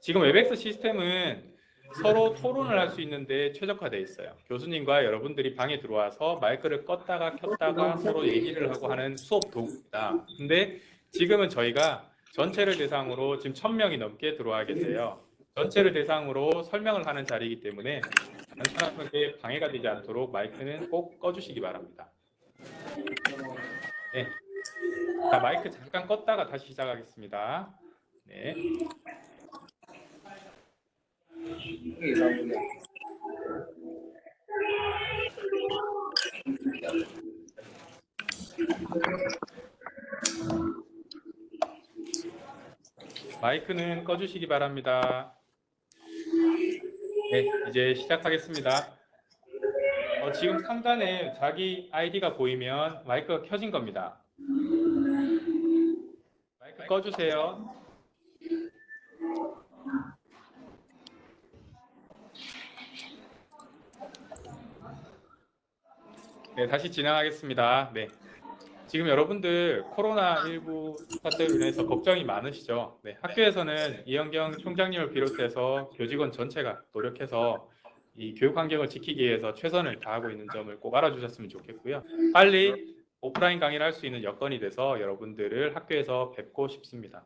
지금 웹엑스 시스템은 서로 토론을 할 수 있는데 최적화되어 있어요. 교수님과 여러분들이 방에 들어와서 마이크를 껐다가 켰다가 서로 얘기를 하고 하는 수업 도구입니다. 근데 지금은 저희가 전체를 대상으로 지금 1000명이 넘게 들어와 계세요. 전체를 대상으로 설명을 하는 자리이기 때문에 다른 사람에게 방해가 되지 않도록 마이크는 꼭 꺼주시기 바랍니다. 네. 자, 마이크 잠깐 껐다가 다시 시작하겠습니다. 네. 마이크는 꺼주시기 바랍니다. 네, 이제 시작하겠습니다. 어, 지금 상단에 자기 아이디가 보이면 마이크가 켜진 겁니다. 마이크 꺼주세요. 네, 다시 진행하겠습니다. 네. 지금 여러분들 코로나19 사태로 인해서 걱정이 많으시죠? 네, 학교에서는 이현경 총장님을 비롯해서 교직원 전체가 노력해서 이 교육 환경을 지키기 위해서 최선을 다하고 있는 점을 꼭 알아주셨으면 좋겠고요. 빨리 오프라인 강의를 할 수 있는 여건이 돼서 여러분들을 학교에서 뵙고 싶습니다.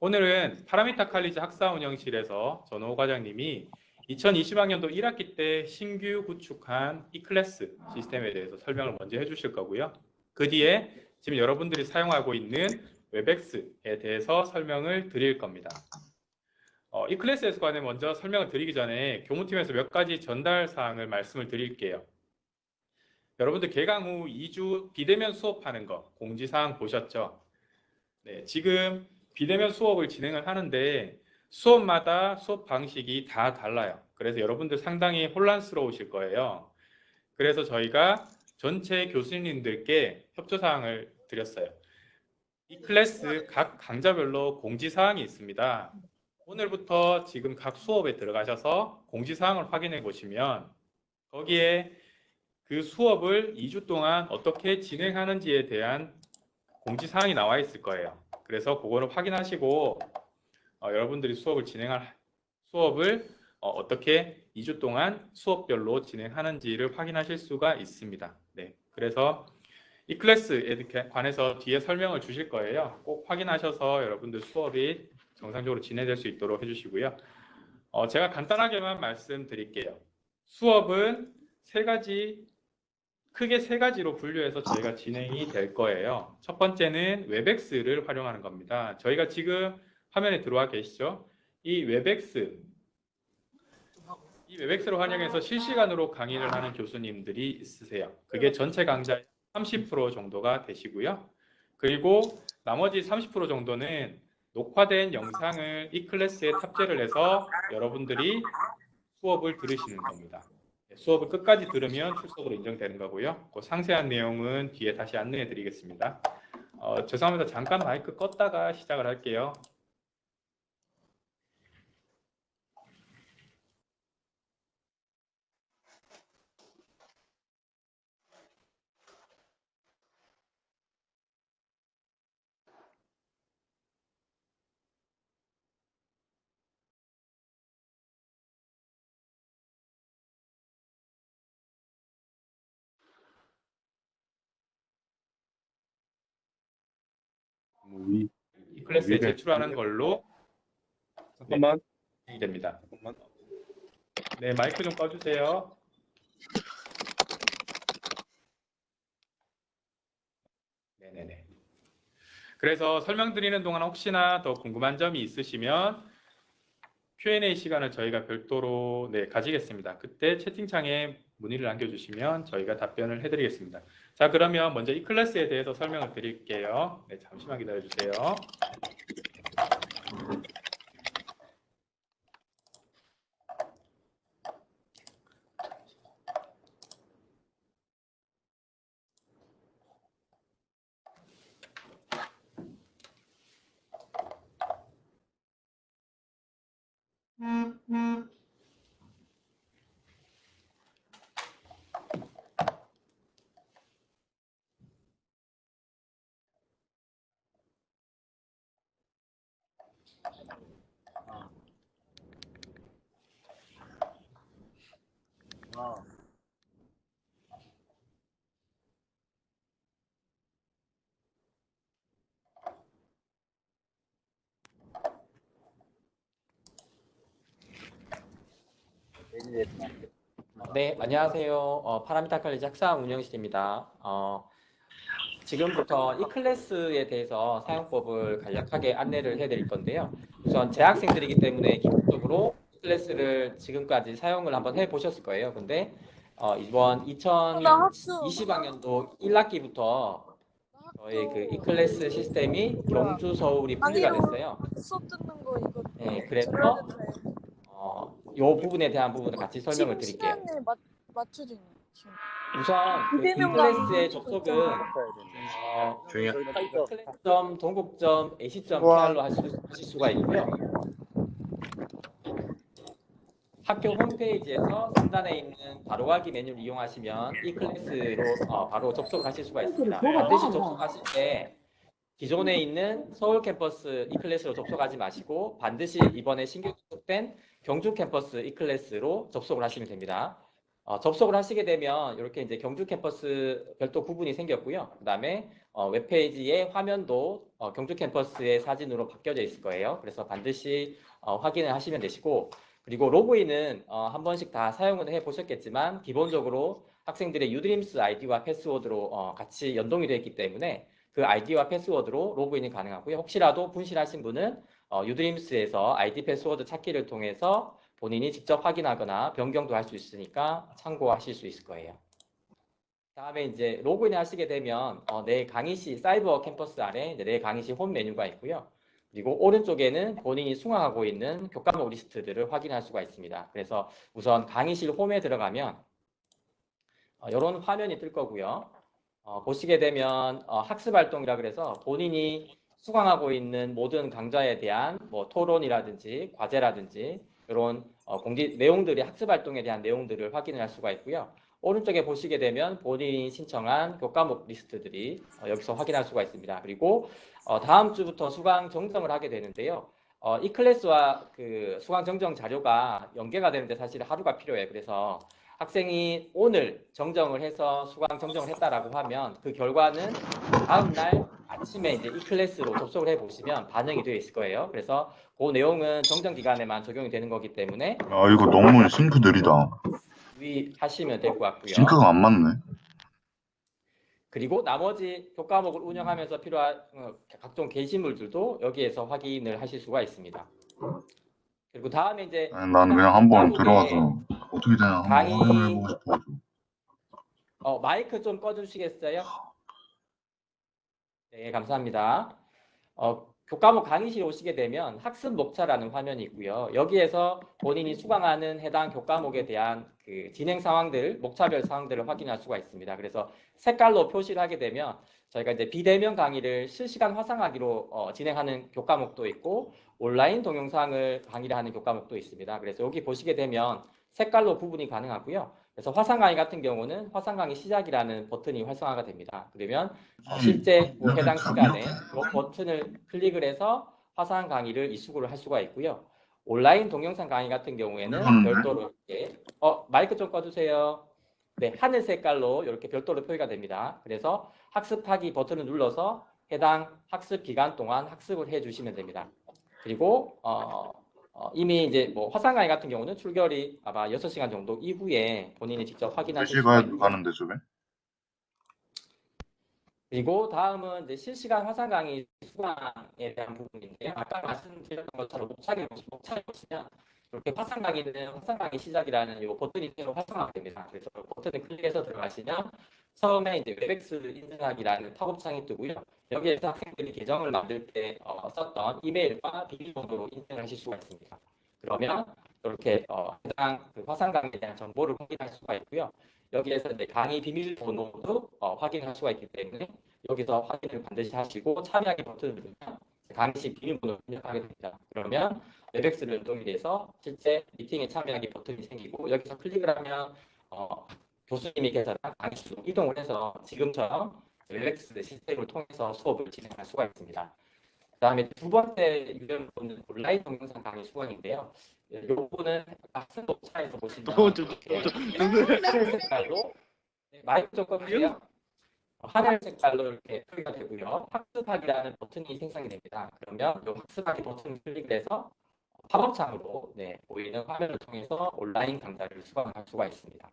오늘은 파라미타 칼리지 학사 운영실에서 전호 과장님이 2020학년도 1학기 때 신규 구축한 이클래스 시스템에 대해서 설명을 먼저 해주실 거고요. 그 뒤에 지금 여러분들이 사용하고 있는 웹엑스에 대해서 설명을 드릴 겁니다. 어, 이 클래스에 관해 먼저 설명을 드리기 전에 교무팀에서 몇 가지 전달 사항을 말씀을 드릴게요. 여러분들 개강 후 2주 비대면 수업하는 거 공지사항 보셨죠? 네, 지금 비대면 수업을 진행을 하는데 수업마다 수업 방식이 다 달라요. 그래서 여러분들 상당히 혼란스러우실 거예요. 그래서 저희가 전체 교수님들께 협조사항을 드렸어요. 이 클래스 각 강좌별로 공지사항이 있습니다. 오늘부터 지금 각 수업에 들어가셔서 공지사항을 확인해 보시면 거기에 그 수업을 2주 동안 어떻게 진행하는지에 대한 공지사항이 나와 있을 거예요. 그래서 그거를 확인하시고 어, 여러분들이 수업을 진행할 수업을 어, 떻게 2주 동안 수업별로 진행하는지를 확인하실 수가 있습니다. 네, 그래서 이 클래스에 관해서 뒤에 설명을 주실 거예요. 꼭 확인하셔서 여러분들 수업이 정상적으로 진행될 수 있도록 해주시고요. 어, 제가 간단하게만 말씀드릴게요. 수업은 세 가지 크게 세 가지로 분류해서 저희가 진행이 될 거예요. 첫 번째는 웹엑스를 활용하는 겁니다. 저희가 지금 화면에 들어와 계시죠? 이 웹엑스 이 웹엑스를 활용해서 실시간으로 강의를 하는 교수님들이 있으세요. 그게 전체 강좌의 30% 정도가 되시고요. 그리고 나머지 30% 정도는 녹화된 영상을 이 클래스에 탑재를 해서 여러분들이 수업을 들으시는 겁니다. 네, 수업을 끝까지 들으면 출석으로 인정되는 거고요. 그 상세한 내용은 뒤에 다시 안내해 드리겠습니다. 어, 죄송합니다. 잠깐 마이크 껐다가 시작을 할게요. 위 이 클래스에 위를- 제출하는 걸로 잠깐만 진행이 됩니다. 잠깐만 네, 마이크 좀 꺼주세요. 네네네. 그래서 설명드리는 동안 혹시나 더 궁금한 점이 있으시면 Q&A 시간을 저희가 별도로 네, 가지겠습니다. 그때 채팅창에 문의를 남겨주시면 저희가 답변을 해드리겠습니다. 자, 그러면 먼저 이 클래스에 대해서 설명을 드릴게요. 네, 잠시만 기다려주세요. 네, 안녕하세요. 어, 파라미타 칼리지 학사 운영실입니다. 어, 지금부터 이 클래스에 대해서 사용법을 간략하게 안내를 해드릴 건데요. 우선 재학생들이기 때문에 기본적으로 이 클래스를 지금까지 사용을 한번 해보셨을 거예요. 근데 어, 이번 2020학년도 1학기부터 저희 그 이 클래스 시스템이 경주 서울이 분리가 됐어요. 수업 듣는 거 이거 네, 그래서. 어, 요 부분에 대한 부분을 같이 설명을 드릴게요. 시간에 맞, 맞춰져 있는. 우선 그이 비대면 클래스의 강의 접속은 어, 클래스점, 동국점, AC점 PR로 하실, 하실 수가 있고요. 학교 홈페이지에서 상단에 있는 바로가기 메뉴를 이용하시면 이 클래스로 어, 바로 접속하실 수가 있습니다. 반드시 접속하실 때 기존에 있는 서울 캠퍼스 이 클래스로 접속하지 마시고 반드시 이번에 신규 접속된 경주 캠퍼스 이 클래스로 접속을 하시면 됩니다. 어, 접속을 하시게 되면 이렇게 이제 경주 캠퍼스 별도 구분이 생겼고요. 그 다음에 어, 웹페이지의 화면도 어, 경주 캠퍼스의 사진으로 바뀌어져 있을 거예요. 그래서 반드시 어, 확인을 하시면 되시고 그리고 로그인은 어, 한 번씩 다 사용을 해 보셨겠지만 기본적으로 학생들의 유드림스 아이디와 패스워드로 어, 같이 연동이 되어 있기 때문에 그 아이디와 패스워드로 로그인이 가능하고요. 혹시라도 분실하신 분은 어, 유드림스에서 아이디 패스워드 찾기를 통해서 본인이 직접 확인하거나 변경도 할 수 있으니까 참고하실 수 있을 거예요. 다음에 이제 로그인 하시게 되면 어, 내 강의시 사이버 캠퍼스 아래 내 강의시 홈 메뉴가 있고요. 그리고 오른쪽에는 본인이 수강하고 있는 교과목 리스트들을 확인할 수가 있습니다. 그래서 우선 강의실 홈에 들어가면 어, 이런 화면이 뜰 거고요. 어, 보시게 되면 어, 학습 활동이라 그래서 본인이 수강하고 있는 모든 강좌에 대한 뭐 토론이라든지 과제라든지 이런 어, 공지 내용들이 학습 활동에 대한 내용들을 확인을 할 수가 있고요. 오른쪽에 보시게 되면 본인이 신청한 교과목 리스트들이 어, 여기서 확인할 수가 있습니다. 그리고 어, 다음 주부터 수강 정정을 하게 되는데요. 어, 이 클래스와 그 수강 정정 자료가 연계가 되는데 사실 하루가 필요해요. 그래서 학생이 오늘 정정을 해서 수강 정정을 했다라고 하면 그 결과는 다음 날 아침에 이제 이 클래스로 접속을 해 보시면 반영이 되어 있을 거예요. 그래서 그 내용은 정정 기간에만 적용이 되는 거기 때문에 아 이거 너무 싱크 느리다. 유의하시면 될 것 같고요. 싱크가 안 맞네. 그리고 나머지 교과목을 운영하면서 필요한 어, 각종 게시물들도 여기에서 확인을 하실 수가 있습니다. 그리고 다음에 이제 아니, 난 그냥 한번 들어가서 어떻게 되나 한번 강의- 확인해보고 싶어가지고. 어, 마이크 좀 꺼주시겠어요? 네, 감사합니다. 어, 교과목 강의실에 오시게 되면 학습 목차라는 화면이 있고요. 여기에서 본인이 수강하는 해당 교과목에 대한 그 진행 상황들, 목차별 상황들을 확인할 수가 있습니다. 그래서 색깔로 표시를 하게 되면 저희가 이제 비대면 강의를 실시간 화상하기로 어, 진행하는 교과목도 있고 온라인 동영상을 강의를 하는 교과목도 있습니다. 그래서 여기 보시게 되면 색깔로 구분이 가능하고요. 그래서 화상 강의 같은 경우는 화상 강의 시작이라는 버튼이 활성화가 됩니다. 그러면 어, 실제 그 해당 시간에 이 버튼을 클릭을 해서 화상 강의를 이수구를 할 수가 있고요. 온라인 동영상 강의 같은 경우에는 음. 별도로 이렇게 어 마이크 좀 꺼주세요. 네, 하늘 색깔로 이렇게 별도로 표기가 됩니다. 그래서 학습하기 버튼을 눌러서 해당 학습 기간 동안 학습을 해주시면 됩니다. 그리고 어, 어, 이미 이제 뭐 화상 강의 같은 경우는 출결이 아마 6시간 정도 이후에 본인이 직접 확인하실 수가 실시간 있고요. 가는데 저게? 그리고 다음은 이제 실시간 화상 강의 수강에 대한 부분인데요. 아까 말씀드렸던 것처럼 목차기 목차기 보시면 이렇게 화상 강의는 화상 강의 시작이라는 이 버튼이 새로 활성화가 됩니다. 그래서 그 버튼을 클릭해서 들어가시면 처음에 이제 웹엑스 인증하기라는 팝업창이 뜨고요. 여기에서 학생들이 계정을 만들 때 어, 썼던 이메일과 비밀번호로 인증하실 수가 있습니다. 그러면 이렇게 어, 해당 그 화상 강의에 대한 정보를 확인할 수가 있고요. 여기에서 이제 강의 비밀번호도 어, 확인할 수가 있기 때문에 여기서 확인을 반드시 하시고 참여하기 버튼을 누르면 강의시 비밀번호를 입력하게 됩니다. 그러면 웹엑스를 돼서 실제 미팅에 참여하기 버튼이 생기고 여기서 클릭을 하면 어, 교수님이 계셔서 강의실로 이동을 해서 지금처럼 웹엑스 시스템을 통해서 수업을 진행할 수가 있습니다. 그 다음에 두 번째 유형은 온라인 동영상 강의 수강인데요. 이 부분은 학습 녹차에서 보시면 하늘 색깔로 네, 마이크 좀 꺼주세요. 하늘 색깔로 이렇게 표기가 되고요. 학습하기라는 버튼이 생성이 됩니다. 그러면 이 학습하기 버튼을 클릭을 해서 팝업창으로 네, 보이는 화면을 통해서 온라인 강좌를 수강할 수가 있습니다.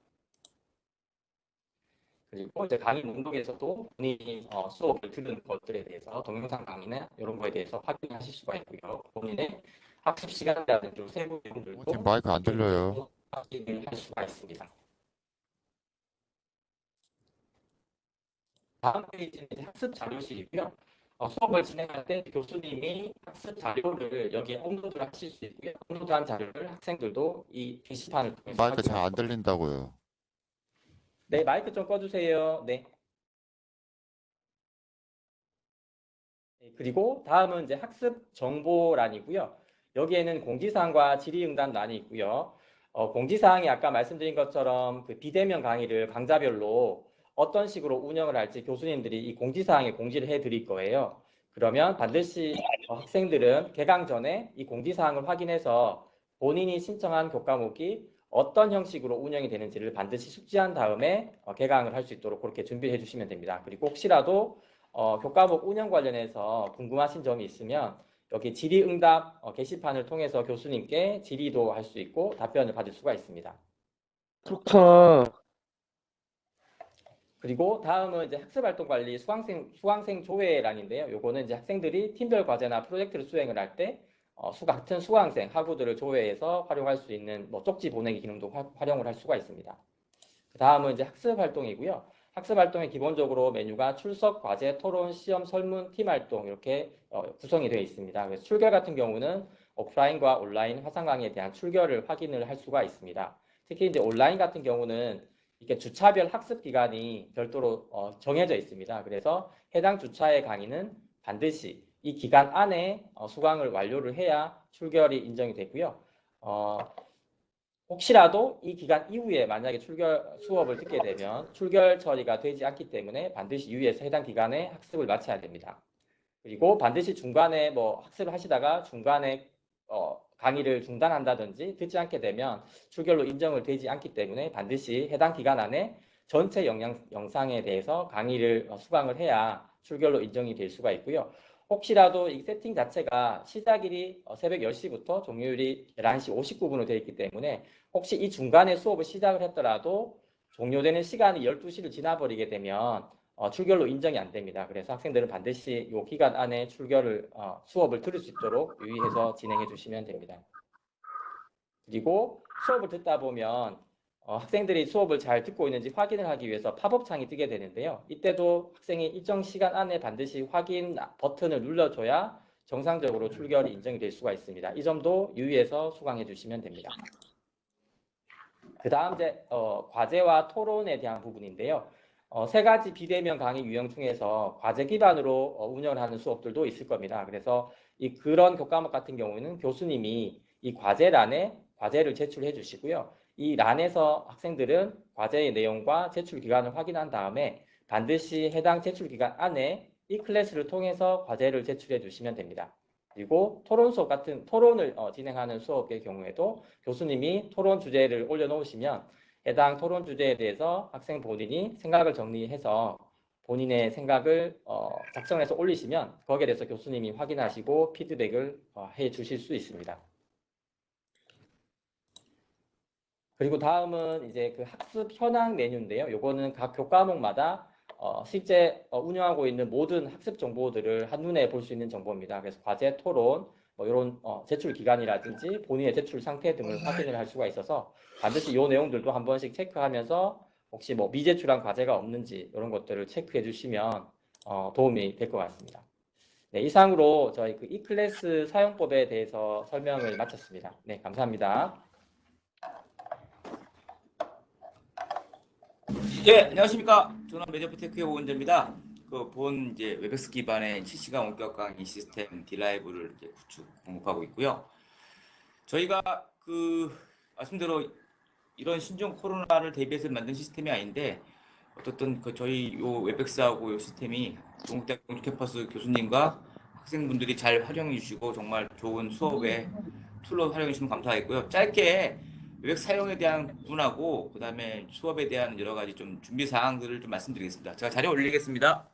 그리고 이제 강의 목록에서도 본인이 어, 수업을 들은 것들에 대해서 동영상 강의나 이런 거에 대해서 확인하실 수가 있고요. 본인의 학습 시간이라든지 좀 세부 내용들도 지금 마이크 안 들려요. 확인을 할 수가 있습니다. 다음 페이지는 이제 학습 자료실이고요. 어, 수업을 진행할 때 교수님이 학습 자료를 여기에 업로드를 하실 수 있고요. 업로드한 자료를 학생들도 이 게시판을 통해서 마이크 잘 안 들린다고요. 네, 마이크 좀 꺼주세요. 네. 네, 그리고 다음은 이제 학습 정보란이고요. 여기에는 공지사항과 질의응답란이 있고요. 어, 공지사항이 아까 말씀드린 것처럼 그 비대면 강의를 강좌별로 어떤 식으로 운영을 할지 교수님들이 이 공지사항에 공지를 해드릴 거예요. 그러면 반드시 어, 학생들은 개강 전에 이 공지사항을 확인해서 본인이 신청한 교과목이 어떤 형식으로 운영이 되는지를 반드시 숙지한 다음에 어, 개강을 할 수 있도록 그렇게 준비해 주시면 됩니다. 그리고 혹시라도 어, 교과목 운영 관련해서 궁금하신 점이 있으면 여기 질의응답 어, 게시판을 통해서 교수님께 질의도 할 수 있고 답변을 받을 수가 있습니다. 좋다. 그리고 다음은 이제 학습활동 관리 수강생 수강생 조회란인데요. 요거는 이제 학생들이 팀별 과제나 프로젝트를 수행을 할 때 어, 수 같은 수강생 학우들을 조회해서 활용할 수 있는 뭐 쪽지 보내기 기능도 화- 활용을 할 수가 있습니다. 그 다음은 이제 학습 활동이고요. 학습 활동의 기본적으로 메뉴가 출석, 과제, 토론, 시험, 설문, 팀 활동 이렇게 어, 구성이 되어 있습니다. 그래서 출결 같은 경우는 오프라인과 온라인 화상 강의에 대한 출결을 확인을 할 수가 있습니다. 특히 이제 온라인 같은 경우는 이게 주차별 학습 기간이 별도로 어, 정해져 있습니다. 그래서 해당 주차의 강의는 반드시 이 기간 안에 어, 수강을 완료를 해야 출결이 인정이 되고요. 어, 혹시라도 이 기간 이후에 만약에 출결 수업을 듣게 되면 출결 처리가 되지 않기 때문에 반드시 유의해서 해당 기간에 학습을 마쳐야 됩니다. 그리고 반드시 중간에 뭐 학습을 하시다가 중간에 어, 강의를 중단한다든지 듣지 않게 되면 출결로 인정을 되지 않기 때문에 반드시 해당 기간 안에 전체 영양, 영상에 대해서 강의를 어, 수강을 해야 출결로 인정이 될 수가 있고요. 혹시라도 이 세팅 자체가 시작일이 어, 새벽 10시부터 종료일이 11시 59분으로 되어 있기 때문에 혹시 이 중간에 수업을 시작을 했더라도 종료되는 시간이 12시를 지나버리게 되면 어, 출결로 인정이 안 됩니다. 그래서 학생들은 반드시 이 기간 안에 출결을 어, 수업을 들을 수 있도록 유의해서 진행해 주시면 됩니다. 그리고 수업을 듣다 보면 어, 학생들이 수업을 잘 듣고 있는지 확인을 하기 위해서 팝업 창이 뜨게 되는데요. 이때도 학생이 일정 시간 안에 반드시 확인 버튼을 눌러줘야 정상적으로 출결이 인정이 될 수가 있습니다. 이 점도 유의해서 수강해 주시면 됩니다. 그 다음 이제 어, 과제와 토론에 대한 부분인데요. 어, 세 가지 비대면 강의 유형 중에서 과제 기반으로 어, 운영을 하는 수업들도 있을 겁니다. 그래서 이 그런 교과목 같은 경우에는 교수님이 이 과제란에 과제를 제출해 주시고요. 이 란에서 학생들은 과제의 내용과 제출 기간을 확인한 다음에 반드시 해당 제출 기간 안에 이 클래스를 통해서 과제를 제출해 주시면 됩니다. 그리고 토론 수업 같은 토론을 어, 진행하는 수업의 경우에도 교수님이 토론 주제를 올려놓으시면 해당 토론 주제에 대해서 학생 본인이 생각을 정리해서 본인의 생각을 어, 작성해서 올리시면 거기에 대해서 교수님이 확인하시고 피드백을 어, 해 주실 수 있습니다. 그리고 다음은 이제 그 학습 현황 메뉴인데요. 요거는 각 교과목마다 어, 실제 어, 운영하고 있는 모든 학습 정보들을 한눈에 볼 수 있는 정보입니다. 그래서 과제, 토론, 뭐 이런 어, 제출 기간이라든지 본인의 제출 상태 등을 확인을 할 수가 있어서 반드시 이 내용들도 한 번씩 체크하면서 혹시 뭐 미제출한 과제가 없는지 이런 것들을 체크해 주시면 어, 도움이 될 것 같습니다. 네, 이상으로 저희 그 이클래스 사용법에 대해서 설명을 마쳤습니다. 네, 감사합니다. 예, 안녕하십니까. 저는 메디어프테크의 오은재입니다. 그 본 이제 웹엑스 기반의 실시간 원격 강의 시스템 디라이브를 이제 구축 공급하고 있고요. 저희가 그 말씀대로 이런 신종 코로나를 대비해서 만든 시스템이 아닌데 어떻든 그 저희 요 웹엑스하고 요 시스템이 동국대학 공주캠퍼스 교수님과 학생분들이 잘 활용해 주시고 정말 좋은 수업에 툴로 활용해 주시면 감사하겠고요. 짧게 웹 사용에 대한 부분하고 그다음에 수업에 대한 여러 가지 좀 준비 사항들을 좀 말씀드리겠습니다. 제가 자료 올리겠습니다.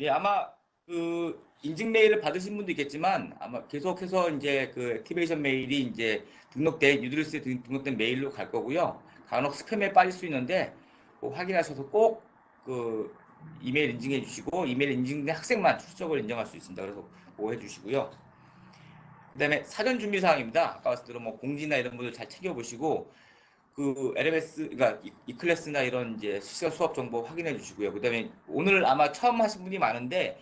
예, 아마 그 인증 메일을 받으신 분도 있겠지만 아마 계속해서 이제 그 액티베이션 메일이 이제 등록된 유드리스에 등- 등록된 메일로 갈 거고요. 간혹 스팸에 빠질 수 있는데 꼭 확인하셔서 꼭그 이메일 인증해 주시고 이메일 인증된 학생만 출석을 인정할 수 있습니다. 그래서 그거 해 주시고요. 그다음에 사전 준비 사항입니다. 아까 말씀드린 뭐 공지나 이런 것들 잘 챙겨 보시고 그 LMS 그러니까 이, 이 클래스나 이런 이제 실시간 수업 정보 확인해 주시고요. 그다음에 오늘 아마 처음 하신 분이 많은데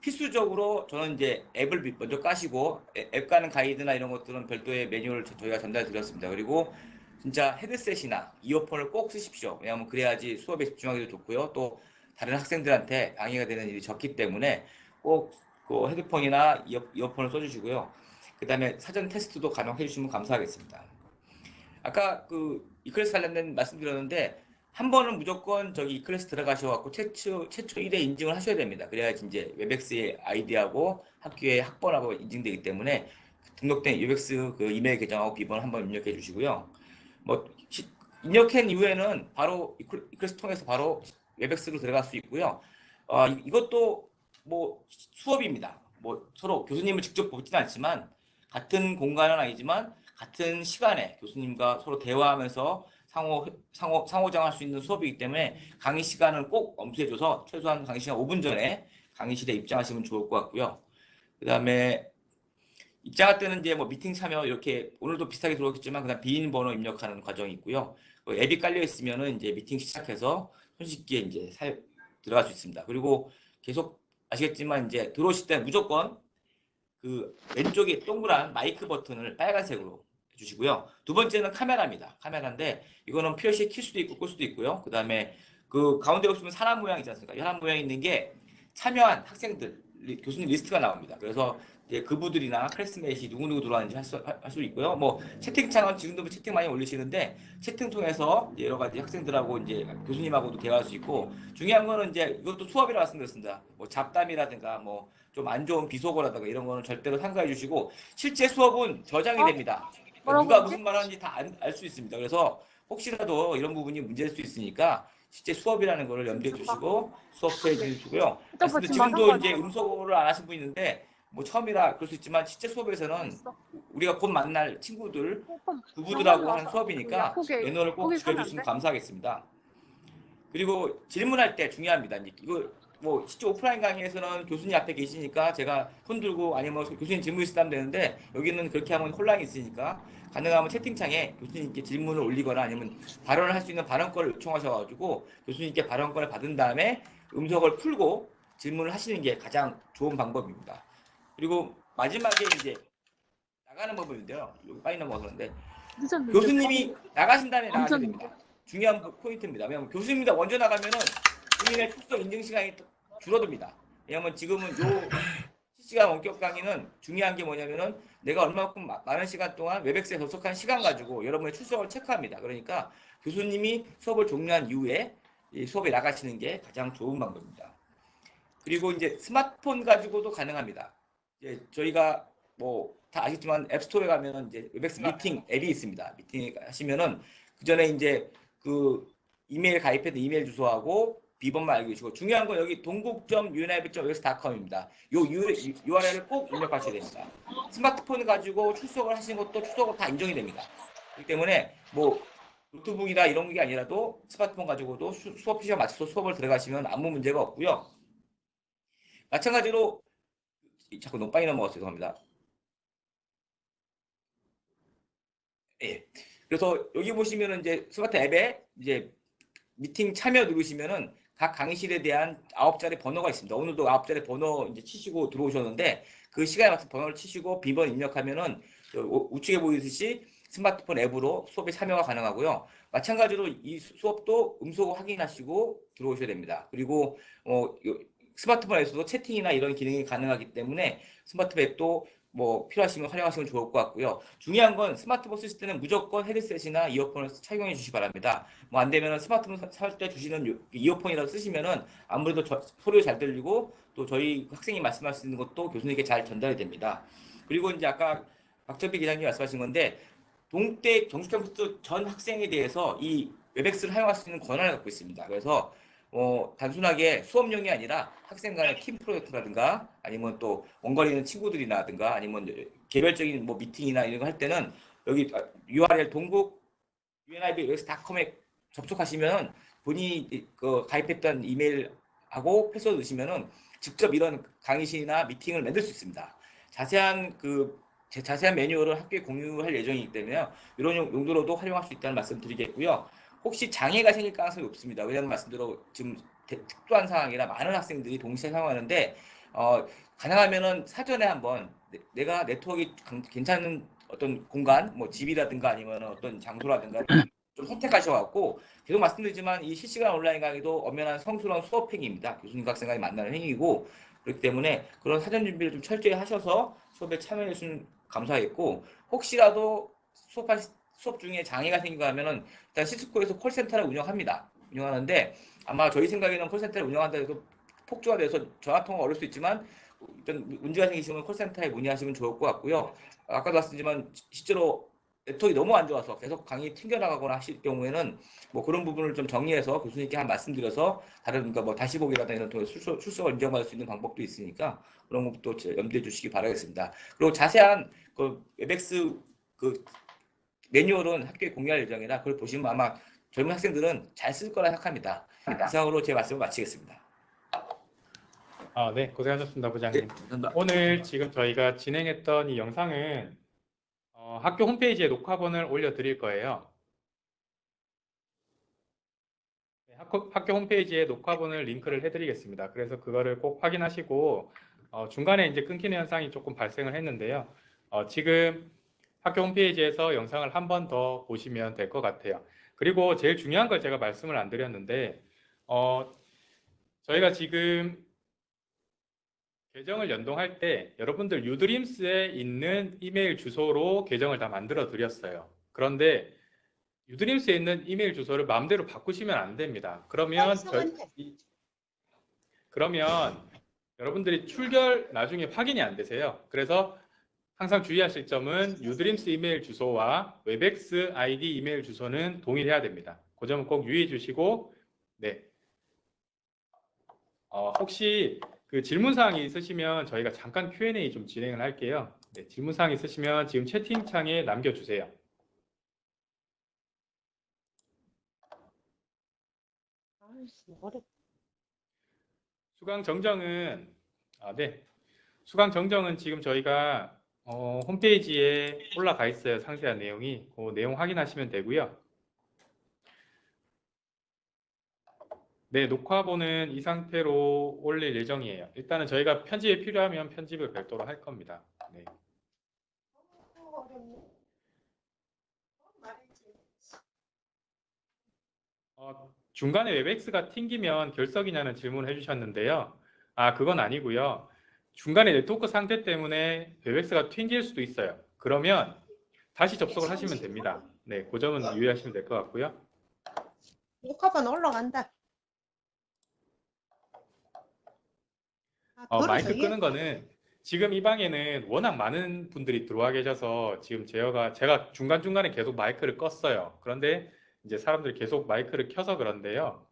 필수적으로 저는 이제 앱을 미- 먼저 까시고 앱- 앱 가는 가이드나 이런 것들은 별도의 매뉴얼을 저- 저희가 전달 드렸습니다. 그리고 진짜 헤드셋이나 이어폰을 꼭 쓰십시오. 왜냐하면 그래야지 수업에 집중하기도 좋고요. 또 다른 학생들한테 방해가 되는 일이 적기 때문에 꼭 그 헤드폰이나 이어, 이어폰을 써주시고요. 그 다음에 사전 테스트도 가능해 주시면 감사하겠습니다. 아까 그 이클래스 관련된 말씀드렸는데 한 번은 무조건 저기 이클래스 들어가셔갖고 최초 최초 1회 인증을 하셔야 됩니다. 그래야지 이제 웹엑스의 아이디하고 학교의 학번하고 인증되기 때문에 등록된 웹엑스 그 이메일 계정하고 비번 한번 입력해 주시고요. 뭐 시- 입력한 이후에는 바로 이클- 이클래스 통해서 바로 웹엑스로 들어갈 수 있고요. 어, 이- 이것도 뭐 수업입니다. 뭐 서로 교수님을 직접 보지는 않지만 같은 공간은 아니지만 같은 시간에 교수님과 서로 대화하면서 상호 상호 상호작할 수 있는 수업이기 때문에 강의 시간을 꼭 엄수해줘서 최소한 강의 시간 5분 전에 강의실에 입장하시면 좋을 것 같고요. 그다음에 입장할 때는 이제 뭐 미팅 참여 이렇게 오늘도 비슷하게 들어오겠지만 그다음 비밀번호 입력하는 과정이 있고요. 그 앱이 깔려 있으면은 이제 미팅 시작해서 손쉽게 이제 사 들어갈 수 있습니다. 그리고 계속 아시겠지만 이제 들어오실 때 무조건 그 왼쪽에 동그란 마이크 버튼을 빨간색으로 해주시고요. 두 번째는 카메라입니다. 카메라인데 이거는 표시에 킬 수도 있고 끌 수도 있고요. 그 다음에 그 가운데 보시면 사람 모양 있지 않습니까? 이 사람 모양 있는 게 참여한 학생들 리- 교수님 리스트가 나옵니다. 그래서 이제 그부들이나 클래스메이트 누구누구 들어왔는지 할수 할 수 있고요. 뭐 채팅창은 지금도 뭐 채팅 많이 올리시는데 채팅 통해서 여러 가지 학생들하고 이제 교수님하고도 대화할 수 있고 중요한 거는 이제 이것도 수업이라 말씀드렸습니다. 뭐 잡담이라든가 뭐 좀 안 좋은 비속어라든가 이런 거는 절대로 삼가해 주시고 실제 수업은 저장이 어? 됩니다. 뭐라고 누가? 무슨 말 하는지 다 알 수 있습니다. 그래서 혹시라도 이런 부분이 문제일 수 있으니까 실제 수업이라는 거를 염두에 두시고 수업해 주시고요. 이따 말씀드린 보지 지금도 마. 이제 음소거를 안 하신 분 있는데 뭐 처음이라 그럴 수 있지만 실제 수업에서는 우리가 곧 만날 친구들 부부들하고 하는 수업이니까 매너를 꼭 지켜주시면? 감사하겠습니다. 그리고 질문할 때 중요합니다. 이거 뭐 실제 오프라인 강의에서는 교수님 앞에 계시니까 제가 손 들고 아니면 교수님 질문 있으면 되는데 여기는 그렇게 하면 혼란이 있으니까 가능하면 채팅창에 교수님께 질문을 올리거나 아니면 발언을 할 수 있는 발언권을 요청하셔가지고 교수님께 발언권을 받은 다음에 음성을 풀고 질문을 하시는 게 가장 좋은 방법입니다. 그리고 마지막에 이제 나가는 법인데요. 여기 빨리 넘어가는데. 교수님이 나가신 다음에 완전 됩니다. 중요한 포- 포인트입니다. 왜냐하면 교수님보다 먼저 나가면은 교수님의 출석 인증 시간이 줄어듭니다. 왜냐하면 지금은 요 실시간 원격 강의는 중요한 게 뭐냐면은 내가 얼마만큼 마- 많은 시간 동안 웹엑스에 접속한 시간 가지고 여러분의 출석을 체크합니다. 그러니까 교수님이 수업을 종료한 이후에 이 수업에 나가시는 게 가장 좋은 방법입니다. 그리고 이제 스마트폰 가지고도 가능합니다. 이제 저희가 뭐 다 아시겠지만 앱스토어에 가면은 이제 웹엑스 미팅 앱이 있습니다. 미팅 하시면은 그 전에 이제 그 이메일 가입해둔 이메일 주소하고 비번만 알고 계시고 중요한 건 여기 동국.unib.ux.com입니다. 요 URL을 꼭 입력하셔야 됩니다. 스마트폰 가지고 출석을 하시는 것도 출석으로 다 인정이 됩니다. 그렇기 때문에 뭐 노트북이나 이런 게 아니라도 스마트폰 가지고도 수, 수업 시간 맞춰서 수업을 들어가시면 아무 문제가 없고요. 마찬가지로 자꾸 너무 빨리 넘어가서 죄송합니다. 예. 그래서 여기 보시면은 이제 스마트 앱에 이제 미팅 참여 누르시면은 각 강의실에 대한 아홉 자리 번호가 있습니다. 오늘도 아홉 자리 번호 이제 치시고 들어오셨는데 그 시간에 맞춰 번호를 치시고 비번 입력하면은 우측에 보이듯이 스마트폰 앱으로 수업에 참여가 가능하고요. 마찬가지로 이 수- 수업도 음소 확인하시고 들어오셔야 됩니다. 그리고 어, 요- 스마트폰에서도 채팅이나 이런 기능이 가능하기 때문에 스마트폰 앱도 뭐 필요하시면 활용하시면 좋을 것 같고요. 중요한 건 스마트폰 쓰실 때는 무조건 헤드셋이나 이어폰을 착용해 주시기 바랍니다. 뭐 안 되면은 스마트폰 살 때 주시는 요- 이어폰이라도 쓰시면은 아무래도 저- 소리가 잘 들리고 또 저희 학생이 말씀하시는 것도 교수님께 잘 전달이 됩니다. 그리고 이제 아까 박철비 기자님이 말씀하신 건데 동대 경숙캠퍼스 전 학생에 대해서 이 웹엑스를 사용할 수 있는 권한을 갖고 있습니다. 그래서 어, 단순하게 수업용이 아니라 학생 간의 팀 프로젝트라든가 아니면 또 원거리는 친구들이라든가 아니면 개별적인 뭐 미팅이나 이런 거 할 때는 여기 URL 동국 unibx.com에 접속하시면 본인이 그 가입했던 이메일하고 패스워드 넣으시면은 직접 이런 강의실이나 미팅을 만들 수 있습니다. 자세한 그 제- 자세한 매뉴얼을 학교에 공유할 예정이기 때문에 이런 용- 용도로도 활용할 수 있다는 말씀 드리겠고요. 혹시 장애가 생길 가능성이 없습니다. 왜냐하면 말씀대로 지금 대- 특수한 상황이라 많은 학생들이 동시에 사용하는데 어, 가능하면은 사전에 한번 내- 내가 네트워크가 강- 괜찮은 어떤 공간, 뭐 집이라든가 아니면 어떤 장소라든가 좀 선택하셔갖고 계속 말씀드리지만 이 실시간 온라인 강의도 엄연한 성스러운 수업 행위입니다. 교수님과 학생 간의 만나는 행위이고 그렇기 때문에 그런 사전 준비를 좀 철저히 하셔서 수업에 참여해 주시면 감사하겠고 혹시라도 수업할 수업 중에 장애가 생기고 하면은 일단 시스코에서 콜센터를 운영합니다. 운영하는데 아마 저희 생각에는 콜센터를 운영한다 해도 폭주가 돼서 전화 통화 어려울 수 있지만 일단 문제가 생기시면 콜센터에 문의하시면 좋을 것 같고요. 아까도 말씀드리지만 실제로 네트워크가 너무 안 좋아서 계속 강의 튕겨나가거나 하실 경우에는 뭐 그런 부분을 좀 정리해서 교수님께 한 말씀드려서 다른 그러니까 뭐 다시 보기라든가 이런 통해 출석, 출석을 인정받을 수 있는 방법도 있으니까 그런 것도 제- 염두해 주시기 바라겠습니다. 그리고 자세한 그 웹엑스 그 매뉴얼은 학교에 공유할 예정이라 그걸 보시면 아마 젊은 학생들은 잘 쓸 거라 생각합니다. 이상으로 제 말씀을 마치겠습니다. 아, 네, 고생하셨습니다, 부장님. 감사합니다. 오늘 지금 저희가 진행했던 이 영상은 어, 학교 홈페이지에 녹화본을 올려드릴 거예요. 네, 학교, 학교 홈페이지에 녹화본을 링크를 해드리겠습니다. 그래서 그거를 꼭 확인하시고 어, 중간에 이제 끊기는 현상이 조금 발생을 했는데요. 어, 지금 학교 홈페이지에서 영상을 한 번 더 보시면 될 것 같아요. 그리고 제일 중요한 걸 제가 말씀을 안 드렸는데 어, 저희가 지금 계정을 연동할 때 여러분들 유드림스에 있는 이메일 주소로 계정을 다 만들어 드렸어요. 그런데 유드림스에 있는 이메일 주소를 마음대로 바꾸시면 안 됩니다. 그러면 저- 이- 그러면 여러분들이 출결 나중에 확인이 안 되세요. 그래서 항상 주의하실 점은 유드림스 이메일 주소와 웹엑스 아이디 이메일 주소는 동일해야 됩니다. 그 점은 꼭 유의해 주시고 네. 어, 혹시 그 질문 사항이 있으시면 저희가 잠깐 Q&A 좀 진행을 할게요. 네, 질문 사항 있으시면 지금 채팅창에 남겨주세요. 수강 정정은 아, 네. 수강 정정은 지금 저희가 어, 홈페이지에 올라가 있어요. 상세한 내용이. 그 내용 확인하시면 되고요. 네, 녹화본은 이 상태로 올릴 예정이에요. 일단은 저희가 편집이 필요하면 편집을 별도로 할 겁니다. 네. 어, 중간에 웹엑스가 튕기면 결석이냐는 질문을 해주셨는데요. 아, 그건 아니고요. 중간에 네트워크 상태 때문에 웹엑스가 튕길 수도 있어요. 그러면 다시 접속을 하시면 됩니다. 네, 그 점은 유의하시면 될 것 같고요. 녹화본 올라간다. 아, 어, 마이크 이- 끄는 거는 지금 이 방에는 워낙 많은 분들이 들어와 계셔서 지금 제가 제가 중간중간에 계속 마이크를 껐어요. 그런데 이제 사람들이 계속 마이크를 켜서 그런데요.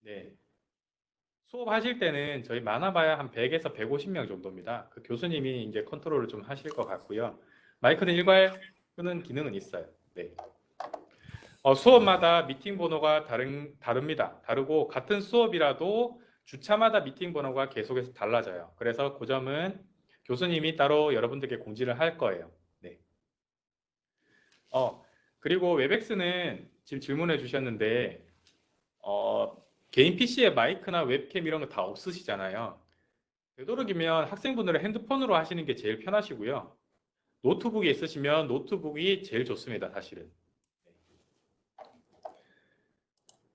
네. 수업하실 때는 저희 많아봐야 한 100에서 150명 정도입니다. 그 교수님이 이제 컨트롤을 좀 하실 것 같고요. 마이크는 일괄 끄는 기능은 있어요. 네. 어, 수업마다 미팅 번호가 다른, 다릅니다. 다르고 같은 수업이라도 주차마다 미팅 번호가 계속해서 달라져요. 그래서 그 점은 교수님이 따로 여러분들께 공지를 할 거예요. 네. 어, 그리고 웹엑스는 지금 질문해 주셨는데, 어, 개인 PC에 마이크나 웹캠 이런 거 다 없으시잖아요. 되도록이면 학생분들은 핸드폰으로 하시는 게 제일 편하시고요. 노트북이 있으시면 노트북이 제일 좋습니다, 사실은.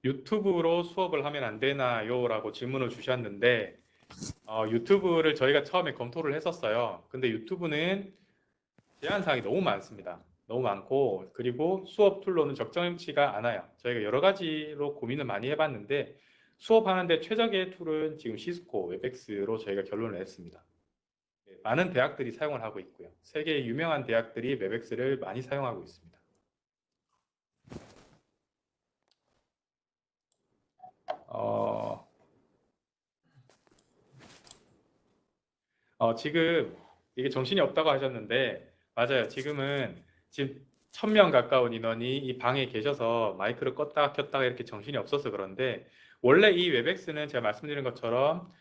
유튜브로 수업을 하면 안 되나요? 라고 질문을 주셨는데 어, 유튜브를 저희가 처음에 검토를 했었어요. 근데 유튜브는 제한 사항이 너무 많습니다. 너무 많고 그리고 수업 툴로는 적정치가 않아요. 저희가 여러 가지로 고민을 많이 해봤는데 수업하는데 최적의 툴은 지금 시스코, 웹엑스로 저희가 결론을 냈습니다. 네, 많은 대학들이 사용을 하고 있고요. 세계 유명한 대학들이 웹엑스를 많이 사용하고 있습니다. 어, 어, 지금 이게 정신이 없다고 하셨는데 맞아요. 지금은 지금 1000명 가까운 인원이 이 방에 계셔서 마이크를 껐다가 켰다가 이렇게 정신이 없어서 그런데 원래 이 웹엑스는 제가 말씀드린 것처럼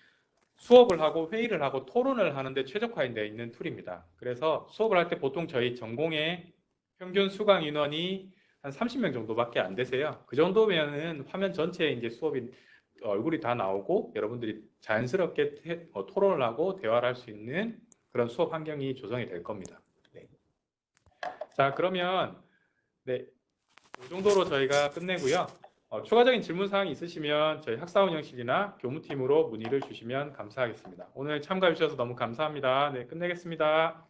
수업을 하고 회의를 하고 토론을 하는데 최적화되어 있는 툴입니다. 그래서 수업을 할 때 보통 저희 전공의 평균 수강 인원이 한 30명 정도밖에 안 되세요. 그 정도면은 화면 전체에 이제 수업이 얼굴이 다 나오고 여러분들이 자연스럽게 태- 어, 토론을 하고 대화를 할 수 있는 그런 수업 환경이 조성이 될 겁니다. 네. 자, 그러면 네, 이 정도로 저희가 끝내고요. 어, 추가적인 질문 사항이 있으시면 저희 학사 운영실이나 교무팀으로 문의를 주시면 감사하겠습니다. 오늘 참가해 주셔서 너무 감사합니다. 네, 끝내겠습니다.